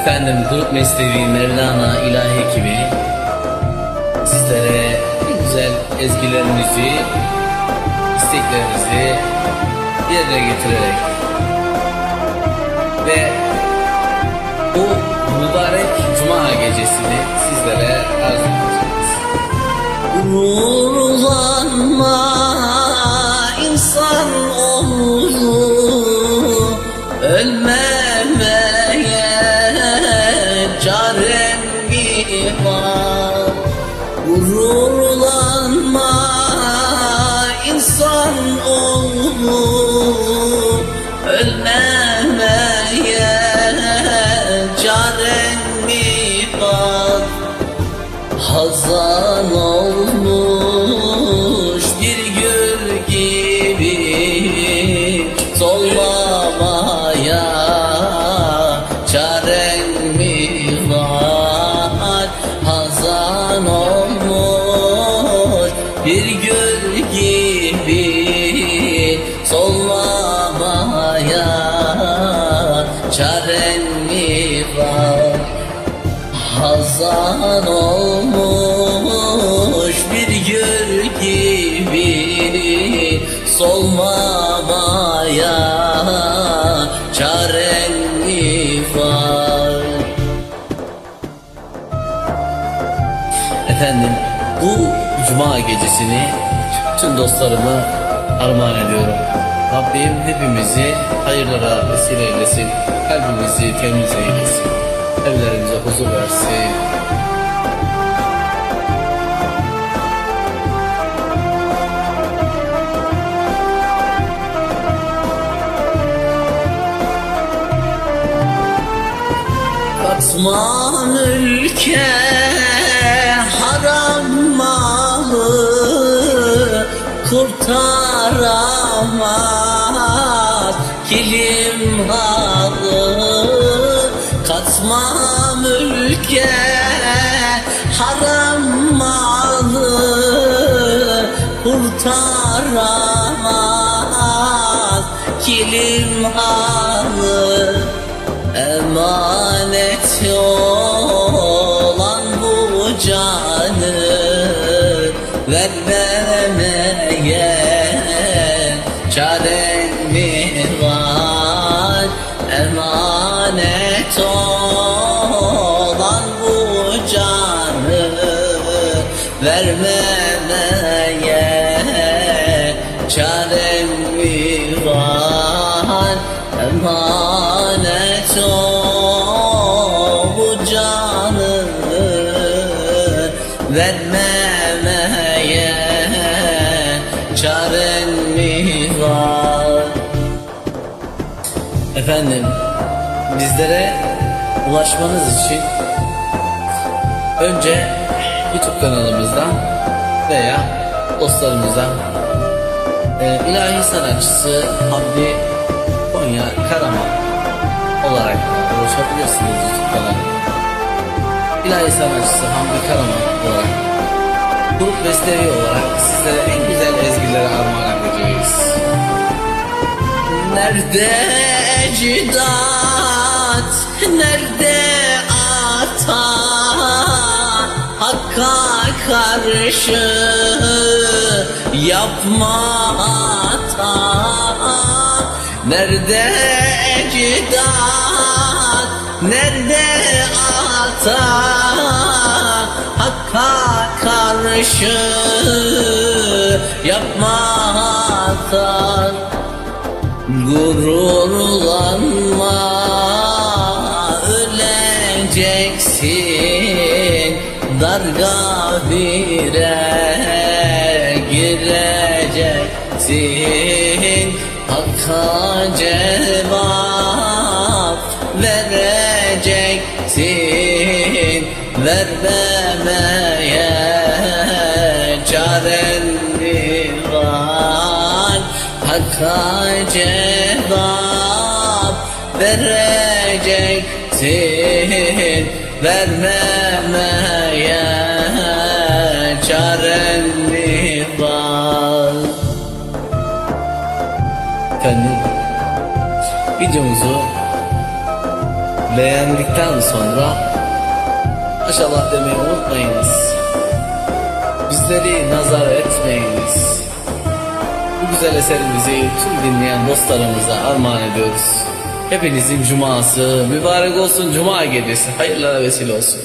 Efendim Grup Meslevi Mevlana İlahi ekibi sizlere güzel ezgilerinizi, isteklerinizi yerine getirerek ve bu mübarek Cuma gecesini sizlere arz edeceğiz. Gururlanma bir solmamaya çaren mi var? Hazan olmuş bir gül gibi solmamaya çaren mi var? Efendim bu Cuma gecesini tüm dostlarıma armağan ediyorum. Rabbim hepimizi hayırlara vesile eylesin. Kalbimizi temiz eylesin. Evlerimize huzur versin. Katman ülke haram malı kurtaramaz kilim halı Katman ülke haram malı kurtaramaz. Kilim halı Emanet olan bu canı vermemeye Emanet olan bu canı vermemeye çaren mi var? Emanet o bu canı vermemeye çaren mi var? Efendim bizlere ulaşmanız için önce YouTube kanalımızdan veya dostlarımızdan e, ilahi sanatçısı Hamdi Konya Karaman olarak ulaşabilirsiniz YouTube kanalıma. İlahi sanatçısı Hamdi Karaman olarak grup bestevi olarak sizlere en güzel ezgileri armağan edeceğiz. Nerede ecdat, nerede ata Hakka karşı yapma hata. Nerede ecdat, nerede ata Hakka karşı yapma hata. Gururlanma öleceksin Dar gafire gireceksin. Hakka cevap vereceksin. Vermemeye çaren mi var. Hakka cevap vereceksin Vermemeye çaren mi var Efendim videomuzu beğendikten sonra maşallah demeyi unutmayınız. Bizleri nazar etmeyiniz. Bu güzel eserimizi tüm dinleyen dostlarımıza armağan ediyoruz. Hepinizin cuması mübarek olsun, cuma gecesi hayırlara vesile olsun.